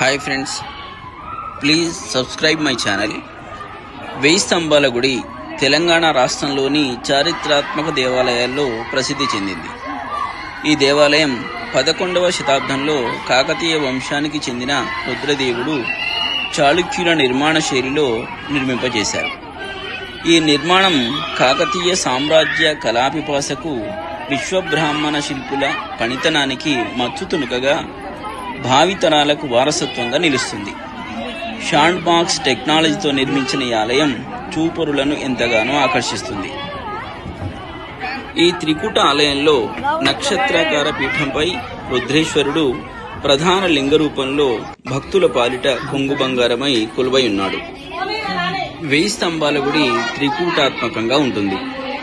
Hi friends. Please subscribe my channel. వెయ్యి స్తంభాల గుడి తెలంగాణ రాష్ట్రంలోని చారిత్రాత్మక దేవాలయాల్లో ప్రసిద్ధి చెందింది. ఈ దేవాలయం పదకొండవ శతాబ్దంలో కాకతీయ వంశానికి చెందిన రుద్రదేవుడు చాళుక్యుల నిర్మాణ శైలిలో నిర్మింపజేశారు. ఈ నిర్మాణం కాకతీయ సామ్రాజ్య కళాపిపాసకు విశ్వబ్రాహ్మణ శిల్పుల పనితనానికి మచ్చుతునుకగా భావితరాలకు వారసత్వంగా నిలుస్తుంది. షాండ్ బాక్స్ టెక్నాలజీతో నిర్మించిన ఈ ఆలయం చూపరులను ఎంతగానో ఆకర్షిస్తుంది. ఈ త్రికూట ఆలయంలో నక్షత్రాకార పీఠంపై రుద్రేశ్వరుడు ప్రధాన లింగ రూపంలో భక్తుల పాలిట కొంగు బంగారమై కొలువై ఉన్నాడు. వెయ్యి స్తంభాల గుడి త్రికూటాత్మకంగా ఉంటుంది.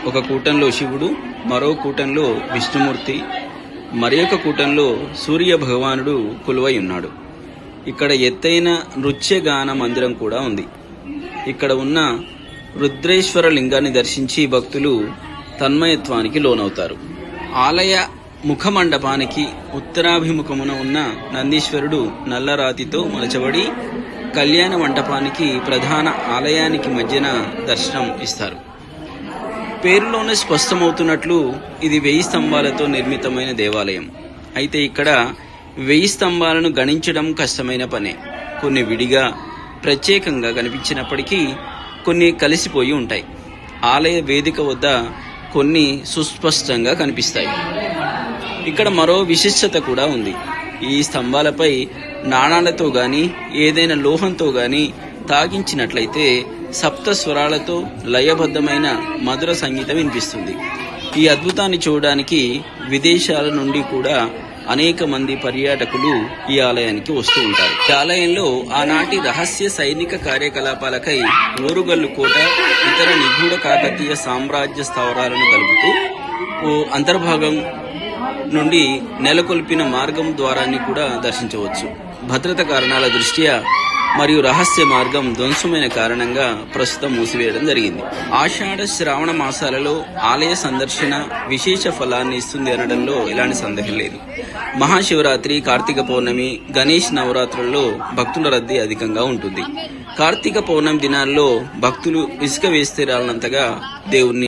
ఒక కూటంలో శివుడు మరో కూటంలో విష్ణుమూర్తి మరి కూటంలో సూర్య భగవానుడు కొలువై ఉన్నాడు. ఇక్కడ ఎత్తైన నృత్యగాన మందిరం కూడా ఉంది. ఇక్కడ ఉన్న రుద్రేశ్వర లింగాన్ని దర్శించి భక్తులు తన్మయత్వానికి లోనవుతారు. ఆలయ ముఖ మండపానికి ఉత్తరాభిముఖమున ఉన్న నందీశ్వరుడు నల్లరాతితో మలచబడి కళ్యాణ మంటపానికి ప్రధాన ఆలయానికి మధ్యన దర్శనం ఇస్తారు. పేరులోనే స్పష్టమవుతున్నట్లు ఇది వెయ్యి స్తంభాలతో నిర్మితమైన దేవాలయం. అయితే ఇక్కడ వెయ్యి స్తంభాలను గణించడం కష్టమైన పనే. కొన్ని విడిగా ప్రత్యేకంగా కనిపించినప్పటికీ కొన్ని కలిసిపోయి ఉంటాయి. ఆలయ వేదిక వద్ద కొన్ని సుస్పష్టంగా కనిపిస్తాయి. ఇక్కడ మరో విశిష్టత కూడా ఉంది. ఈ స్తంభాలపై నాణాలతో గాని ఏదైనా లోహంతో కానీ తాగించినట్లయితే సప్త స్వరాలతో లయబద్ధమైన మధుర సంగీతం వినిపిస్తుంది. ఈ అద్భుతాన్ని చూడడానికి విదేశాల నుండి కూడా అనేక మంది పర్యాటకులు ఈ ఆలయానికి వస్తూ ఉంటారు. ఈ ఆలయంలో ఆనాటి రహస్య సైనిక కార్యకలాపాలకై నోరుగల్లు కోట ఇతర నిగూఢ కాకతీయ సామ్రాజ్య స్థావరాలను కలుపుతూ ఓ అంతర్భాగం నుండి నెలకొల్పిన మార్గం ద్వారాన్ని కూడా దర్శించవచ్చు. భద్రత కారణాల దృష్ట్యా మరియు రహస్య మార్గం ధ్వంసమైన కారణంగా ప్రస్తుతం మూసివేయడం జరిగింది. ఆషాఢ శ్రావణ మాసాలలో ఆలయ సందర్శన విశేష ఫలాన్ని ఇస్తుంది అనడంలో ఎలాంటి సందేహం లేదు. మహాశివరాత్రి కార్తీక పౌర్ణమి గణేష్ నవరాత్రుల్లో భక్తుల రద్దీ అధికంగా ఉంటుంది. కార్తీక పౌర్ణమి దినాల్లో భక్తులు ఇసుక వేస్తే రాలనంతగా దేవుణ్ణి